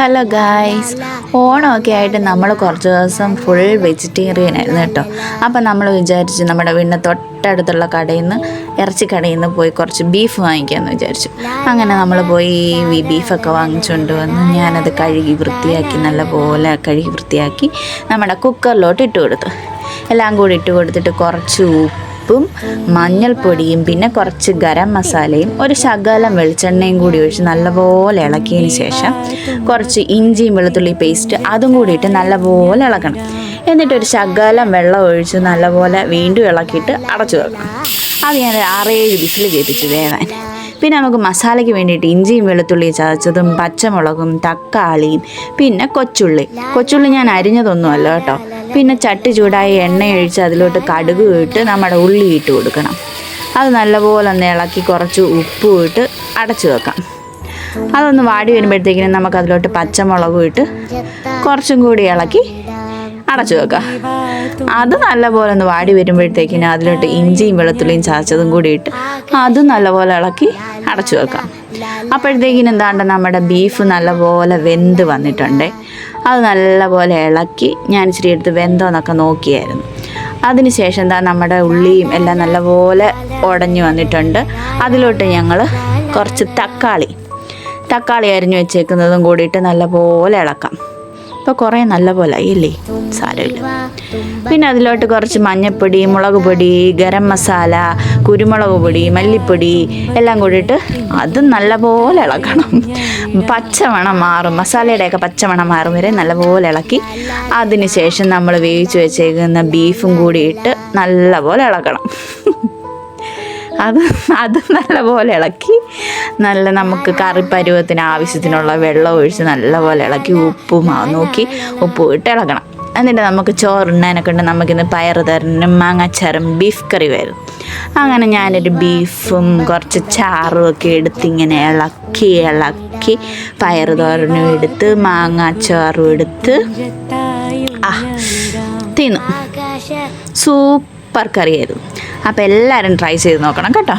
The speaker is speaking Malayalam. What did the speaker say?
ഹലോ ഗായ്സ് ഓണമൊക്കെ ആയിട്ട് നമ്മൾ കുറച്ച് ദിവസം ഫുൾ വെജിറ്റേറിയൻ ആയിരുന്നു കേട്ടോ. അപ്പം നമ്മൾ വിചാരിച്ചു നമ്മുടെ വീടിന്റെ തൊട്ടടുത്തുള്ള കടയിൽ നിന്ന് ഇറച്ചി കടയിൽ നിന്ന് പോയി കുറച്ച് ബീഫ് വാങ്ങിക്കാമെന്ന് വിചാരിച്ചു. അങ്ങനെ നമ്മൾ പോയി ഈ ബീഫൊക്കെ വാങ്ങിച്ചുകൊണ്ട് വന്ന് ഞാനത് കഴുകി വൃത്തിയാക്കി നല്ലപോലെ കഴുകി വൃത്തിയാക്കി നമ്മുടെ കുക്കറിലോട്ട് ഇട്ട് കൊടുത്തു. എല്ലാം കൂടി ഇട്ട് കൊടുത്തിട്ട് കുറച്ച് ഉപ്പും മഞ്ഞൾപ്പൊടിയും പിന്നെ കുറച്ച് ഗരം മസാലയും ഒരു ശകലം വെളിച്ചെണ്ണയും കൂടി ഒഴിച്ച് നല്ലപോലെ ഇളക്കിയതിന് ശേഷം കുറച്ച് ഇഞ്ചിയും വെളുത്തുള്ളി പേസ്റ്റ് അതും കൂടി ഇട്ട് നല്ലപോലെ ഇളക്കണം. എന്നിട്ട് ഒരു ശകലം വെള്ളം ഒഴിച്ച് നല്ലപോലെ വീണ്ടും ഇളക്കിയിട്ട് അടച്ചു വെക്കണം. അത് ഞാൻ ആറേഴ് വിസിൽ കേൾപ്പിച്ചു വേവാൻ പിന്നെ നമുക്ക് മസാലയ്ക്ക് വേണ്ടിയിട്ട് ഇഞ്ചിയും വെളുത്തുള്ളിയും ചതച്ചതും പച്ചമുളകും തക്കാളിയും പിന്നെ കൊച്ചുള്ളി. കൊച്ചുള്ളി ഞാൻ അരിഞ്ഞതൊന്നുമല്ല കേട്ടോ. പിന്നെ ചട്ടി ചൂടായ എണ്ണ ഒഴിച്ച് അതിലോട്ട് കടുക് ഇട്ട് നമ്മുടെ ഉള്ളി ഇട്ട് കൊടുക്കണം. അത് നല്ലപോലെ ഒന്ന് ഇളക്കി കുറച്ച് ഉപ്പും ഇട്ട് അടച്ചു വെക്കാം. അതൊന്ന് വാടി വരുമ്പോഴത്തേക്കിനും നമുക്ക് അതിലോട്ട് പച്ചമുളകും ഇട്ട് കുറച്ചും കൂടി ഇളക്കി അടച്ചു വെക്കാം. അത് നല്ലപോലെ ഒന്ന് വാടി വരുമ്പോഴത്തേക്കിനും അതിലോട്ട് ഇഞ്ചിയും വെളുത്തുള്ളിയും ചതച്ചതും കൂടി ഇട്ട് അതും നല്ലപോലെ ഇളക്കി അടച്ചു വെക്കാം. അപ്പോഴത്തേക്കിനും എന്താണ്ട് നമ്മുടെ ബീഫ് നല്ലപോലെ വെന്ത് വന്നിട്ടുണ്ട്. അത് നല്ലപോലെ ഇളക്കി ഞാൻ ഇച്ചിരി എടുത്ത് വെന്തോന്നൊക്കെ നോക്കിയായിരുന്നു. അതിനുശേഷം എന്താ നമ്മുടെ ഉള്ളിയും എല്ലാം നല്ലപോലെ ഉടഞ്ഞു വന്നിട്ടുണ്ട്. അതിലോട്ട് ഞങ്ങൾ കുറച്ച് തക്കാളി. തക്കാളി അരിഞ്ഞു വെച്ചേക്കുന്നതും കൂടിയിട്ട് നല്ലപോലെ ഇളക്കാം. ഇപ്പോൾ കുറേ നല്ല പോലെ ആയില്ലേ സാരമില്ല. പിന്നെ അതിലോട്ട് കുറച്ച് മഞ്ഞൾപ്പൊടി മുളക് പൊടി ഗരം മസാല കുരുമുളക് പൊടി മല്ലിപ്പൊടി എല്ലാം കൂടിയിട്ട് അത് നല്ലപോലെ ഇളക്കണം. പച്ചമണം മാറും. മസാലയുടെയൊക്കെ പച്ചമണം മാറും വരെ നല്ലപോലെ ഇളക്കി അതിന് ശേഷം നമ്മൾ വേവിച്ച് വെച്ചേക്കുന്ന ബീഫും കൂടിയിട്ട് ഇട്ട് നല്ലപോലെ ഇളക്കണം. അത് അത് നല്ലപോലെ ഇളക്കി. നല്ല നമുക്ക് കറി പരുവത്തിന് ആവശ്യത്തിനുള്ള വെള്ളം ഒഴിച്ച് നല്ലപോലെ ഇളക്കി ഉപ്പും നോക്കി ഉപ്പ് ഇട്ട് ഇളക്കണം എന്നിട്ട് നമുക്ക് ചോറുണ്ണാനൊക്കെ ഉണ്ട്. നമുക്കിന്ന് പയർ തരനും മാങ്ങാച്ചാറും ബീഫ് കറി വരും അങ്ങനെ ഞാനൊരു ബീഫും കുറച്ച് ചാറും ഒക്കെ എടുത്ത് ഇങ്ങനെ ഇളക്കി ഇളക്കി പയർ തോരനും എടുത്ത് മാങ്ങാച്ചാറും എടുത്ത്. ആ തിന്നു. സൂപ്പർ കറിയായിരുന്നു അപ്പോൾ എല്ലാവരും ട്രൈ ചെയ്ത് നോക്കണം കേട്ടോ.